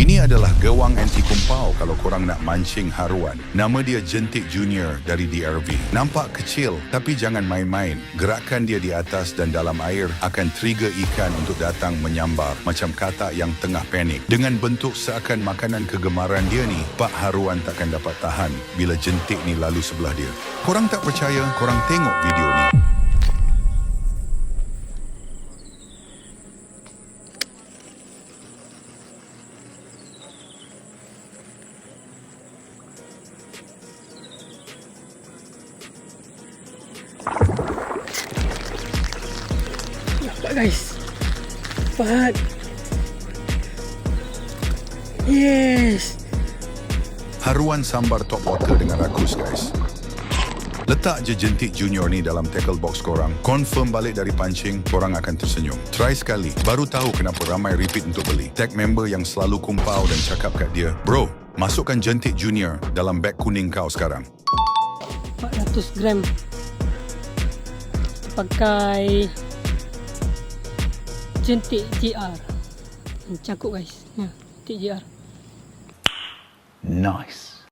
Ini adalah gawang anti kumpau kalau korang nak mancing haruan. Nama dia Jentik Junior dari DRV. Nampak kecil tapi jangan main-main. Gerakan dia di atas dan dalam air akan trigger ikan untuk datang menyambar macam katak yang tengah panik. Dengan bentuk seakan makanan kegemaran dia ni, Pak Haruan takkan dapat tahan bila jentik ni lalu sebelah dia. Korang tak percaya, korang tengok video ni. Nampak guys. Nampak. Yes. Haruan sambar top water dengan rakus guys. Letak je jentik junior ni dalam tackle box korang. Confirm balik dari pancing, korang akan tersenyum. Try sekali, baru tahu kenapa ramai repeat untuk beli. Tag member yang selalu kumpau dan cakap kat dia, Bro, masukkan jentik junior dalam beg kuning kau sekarang. 400 gram. Pakai jentik GR. Hmm, Cakap guys. Ya, jentik GR. Nice.